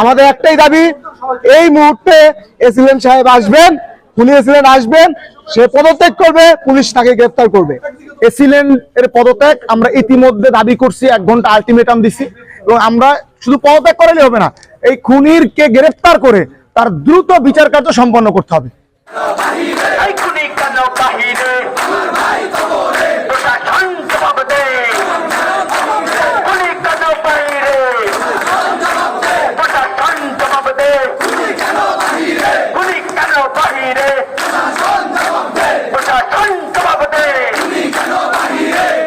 আমাদের একটাই দাবি, এই মুহূর্তে এসিলেন সাহেব আসবেন খুনি এসিলেন আসবেন, সে পদত্যাগ করবে, পুলিশ তাকে গ্রেফতার করবে। এসিলেন এর পদত্যাগ আমরা ইতিমধ্যে দাবি করছি, এক ঘণ্টা আলটিমেটাম দিছি, এবং আমরা শুধু পদত্যাগ করালে হবে না, এই খুনিরকে গ্রেফতার করে তার দ্রুত বিচার কার্য সম্পন্ন করতে হবে এই খুনি কেন বাহিরে প্রশাসন জবাব দে খুনি কেন বাহিরে প্রশাসন জবাব দে খুনি কেন বাহিরে প্রশাসন জবাব দে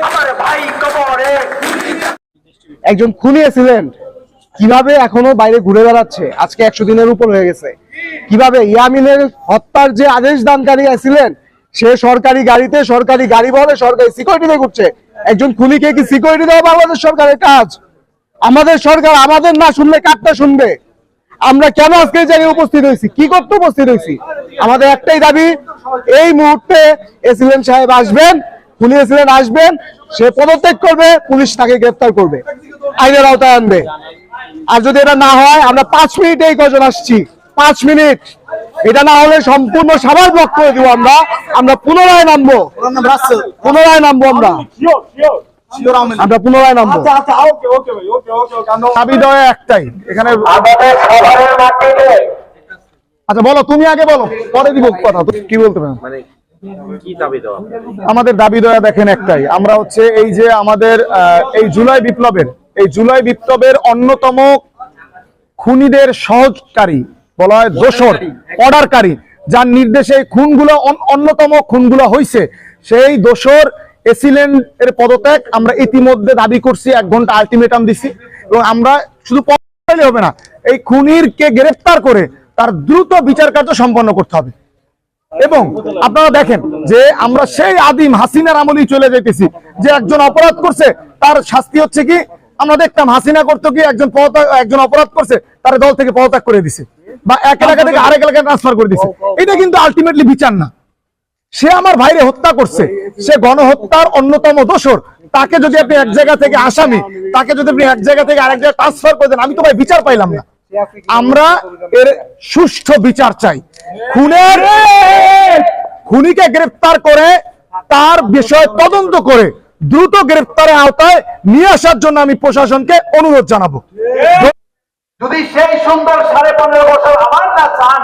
আমার ভাই কবরে একজন খুনি ছিলেন কীভাবে এখনও বাইরে ঘুরে বেড়াচ্ছে? আজকে একশো দিনের উপর হয়ে গেছে। কীভাবে ইয়ামিনের হত্যার যে আদেশ দানকারী ছিলেন সে সরকারি গাড়িতে সরকারি গাড়ি বলে সরকারি সিকিউরিটি করছে একজন খুনিকে কি সিকিউরিটি দেওয়া বাংলাদেশ সরকারের কাজ? আমাদের সরকার আমাদের না শুনলে কারটা শুনবে? আমরা কেন আজকে এই জায়গায় উপস্থিত হয়েছি? কি করতে উপস্থিত হয়েছি? আমাদের একটাই দাবি, এই মুহূর্তে এসিলেন সাহেব আসবেন, খুনি এসিলেন আসবেন, সে পদত্যাগ করবে, পুলিশ তাকে গ্রেফতার করবে। আইনের আওতায় আনবে। আর যদি এটা না হয় আমরা পাঁচ মিনিটে এই কজন আসছি। পাঁচ মিনিট। এটা না হলে সম্পূর্ণ সবার ব্লক করে দিব আমরা। আমরা পুনরায় নামবো। পুনরায় নামবো আমরা। আমরা পুনরায় নামবো। দাবি দেওয়া একটাই। এখানে আমাদের আচ্ছা বলো তুমি আগে বলো। পরে দিব কথা। তুমি কি বলতে পারো? মানে আমাদের দাবি দেওয়া দেখেন একটাই। আমরা হচ্ছে এই যে আমাদের এই জুলাই বিপ্লবের এই জুলাই বিপ্লবের অন্যতম খুনিদের সহজকারী বলা হয় দোসর অর্ডারকারী যার নির্দেশে খুনগুলো অন- অন্যতম খুনগুলো হয়েছে সেই দোসর এসিলেন এর পদত্যাগ। আমরা ইতিমধ্যে দাবি করছি এক ঘণ্টা আলটিমেটাম দিছি। এবং আমরা শুধু পদত্যাগই হবে না এই খুনির কে গ্রেফতার করে তার দ্রুত বিচার কার্য সম্পন্ন করতে হবে। এবং আপনারা দেখেন যে আমরা সেই আদিম হাসিনার আমলেই চলে যেতেছি যে একজন অপরাধ করছে তার শাস্তি হচ্ছে কি? আমরা দেখতাম হাসিনা করতো কি একজন পদত্যাগ একজন অপরাধ করছে তার দল থেকে পদত্যাগ করে দিছে। বা এক এলাকা থেকে আরেক এলাকায় ট্রান্সফার করে দিছে। এটা কিন্তু আলটিমেটলি বিচার না। সে আমার ভাইরে হত্যা করছে। সে গণহত্যার অন্যতম দোষর। তাকে যদি আপনি এক জায়গা থেকে আসামি তাকে যদি আপনি এক জায়গা থেকে আরেক জায়গায় ট্রান্সফার করে দেন আমি তো ভাই বিচার পাইলাম না। আমরা এর সুষ্ঠু বিচার চাই। খুনের খুনিকে গ্রেফতার করে তার বিষয় তদন্ত করে দ্রুত গ্রেফতারের আওতায় নিয়ে আসার জন্য আমি প্রশাসনকে অনুরোধ জানাব। যদি সেই সুন্দর সাড়ে পনেরো বছর আবার না চান,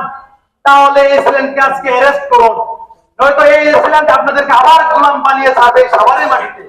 তাহলে এসিলেন্টকে আজকে অ্যারেস্ট করুন। নয়তো এই আপনাদেরকে আবার গোলাম বানিয়ে ছাড়বে সবারই মাটিতে।